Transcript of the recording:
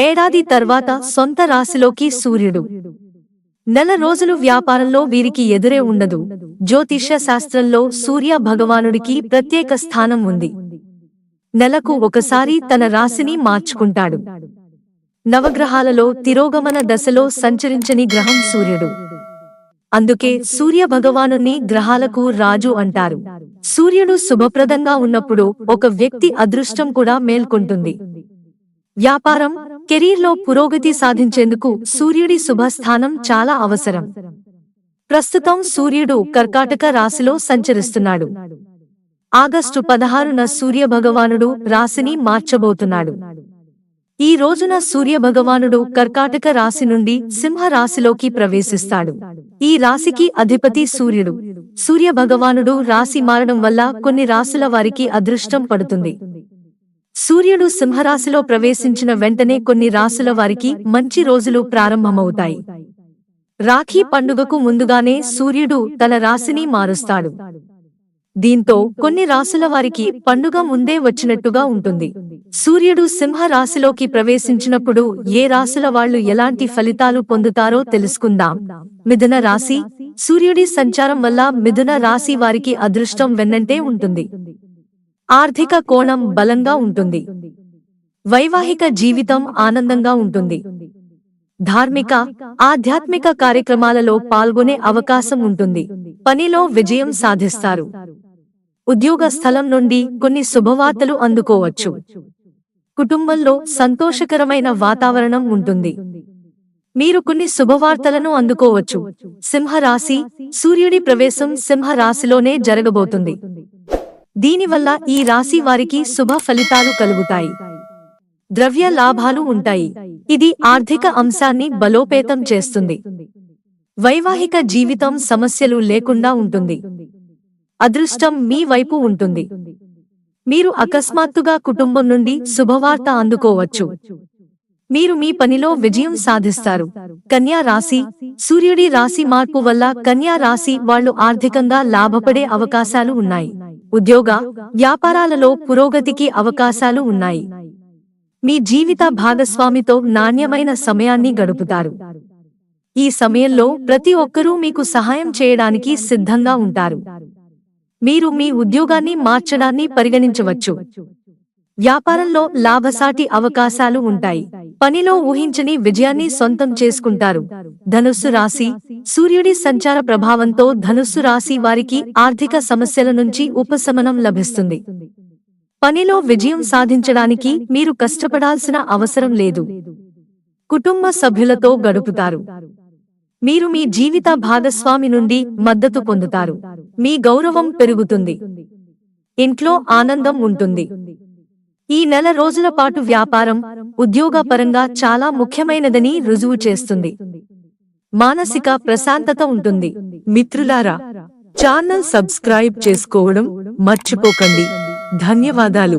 ఏడాది తర్వాత సొంత రాశిలోకి సూర్యుడు. నెల రోజులు వ్యాపారంలో వీరికి ఎదురే ఉండదు. జ్యోతిష్య శాస్త్రంలో సూర్య భగవానుడికి ప్రత్యేక స్థానం ఉంది. నెలకు ఒకసారి తన రాశిని మార్చుకుంటాడు. నవగ్రహాలలో తిరోగమన దశలో సంచరించని గ్రహం సూర్యుడు. అందుకే సూర్య భగవానుని గ్రహాలకు రాజు అంటారు. సూర్యుడు శుభప్రదంగా ఉన్నప్పుడు ఒక వ్యక్తి అదృష్టం కూడా మేల్కొంటుంది. వ్యాపారం కెరీర్లో పురోగతి సాధించేందుకు సూర్యుడి శుభస్థానం చాలా అవసరం. ప్రస్తుతం సూర్యుడు కర్కాటక రాశిలో సంచరిస్తున్నాడు. ఆగస్టు పదహారున సూర్య భగవానుడు రాశిని మార్చబోతున్నాడు. ఈ రోజున సూర్య భగవానుడు కర్కాటక రాశి నుండి సింహ రాశిలోకి ప్రవేశిస్తాడు. ఈ రాశికి అధిపతి సూర్యుడు. సూర్య భగవానుడు రాశి మారడం వల్ల కొన్ని రాశుల వారికి అదృష్టం పడుతుంది. సూర్యుడు సింహరాశిలో ప్రవేశించిన వెంటనే కొన్ని రాశుల వారికి మంచి రోజులు ప్రారంభమవుతాయి. రాఖీ పండుగకు ముందుగానే సూర్యుడు తన రాశిని మారుస్తాడు. దీంతో కొన్ని రాశుల వారికి పండుగ ముందే వచ్చినట్టుగా ఉంటుంది. సూర్యుడు సింహ రాశిలోకి ప్రవేశించినప్పుడు ఏ రాశుల వాళ్ళు ఎలాంటి ఫలితాలు పొందుతారో తెలుసుకుందాం. మిథున రాశి సూర్యుడి సంచారం వల్ల మిథున రాశి వారికి అదృష్టం వెన్నంటే ఉంటుంది. ఆర్థిక కోణం బలంగా ఉంటుంది. వైవాహిక జీవితం ఆనందంగా ఉంటుంది. ధార్మిక ఆధ్యాత్మిక కార్యక్రమాలలో పాల్గొనే అవకాశం ఉంటుంది. పనిలో విజయం సాధిస్తారు. ఉద్యోగ స్థలం నుండి కొన్ని శుభవార్తలు అందుకోవచ్చు. కుటుంబంలో సంతోషకరమైన వాతావరణం ఉంటుంది. మీరు కొన్ని శుభవార్తలను అందుకోవచ్చు. సింహరాశి సూర్యుడి ప్రవేశం సింహరాశిలోనే జరగబోతుంది. దీనివల్ల ఈ రాశి వారికి శుభ ఫలితాలు కలుగుతాయి. ద్రవ్య లాభాలు ఉంటాయి. ఇది ఆర్థిక అంశాన్ని బలోపేతం చేస్తుంది. వైవాహిక జీవితం సమస్యలు లేకుండా ఉంటుంది. అదృష్టం మీ వైపు ఉంటుంది. మీరు అకస్మాత్తుగా కుటుంబం నుండి శుభవార్త అందుకోవచ్చు. మీరు మీ పనిలో విజయం సాధిస్తారు. కన్యా రాశి సూర్యుడి రాశి మార్పు వల్ల కన్యా రాశి వాళ్ళు ఆర్థికంగా లాభపడే అవకాశాలు ఉన్నాయి. ఉద్యోగ వ్యాపారాలలో పురోగతికి అవకాశాలు ఉన్నాయి. మీ జీవిత భాగస్వామితో నాణ్యమైన సమయాన్ని గడుపుతారు. ఈ సమయంలో ప్రతి ఒక్కరూ మీకు సహాయం చేయడానికి సిద్ధంగా ఉంటారు. మీరు మీ ఉద్యోగాన్ని మార్చడాన్ని పరిగణించవచ్చు. వ్యాపారంలో లాభసాటి అవకాశాలు ఉంటాయి. పనిలో ఊహించని విజయాన్ని సొంతం చేసుకుంటారు. ధనుస్సు రాశి సూర్యుడి సంచార ప్రభావంతో ధనుస్సు రాశి వారికి ఆర్థిక సమస్యల నుంచి ఉపశమనం లభిస్తుంది. పనిలో విజయం సాధించడానికి మీరు కష్టపడాల్సిన అవసరం లేదు. కుటుంబ సభ్యులతో గడుపుతారు. మీరు మీ జీవిత భాగస్వామి నుండి మద్దతు పొందుతారు. మీ గౌరవం పెరుగుతుంది. ఇంట్లో ఆనందం ఉంటుంది. ఈ నెల రోజుల పాటు వ్యాపారం ఉద్యోగపరంగా చాలా ముఖ్యమైనదని రుజువు చేస్తుంది. మానసిక ప్రశాంతత ఉంటుంది. మిత్రులారా ఛానల్ సబ్స్క్రైబ్ చేసుకోవడం మర్చిపోకండి. ధన్యవాదాలు.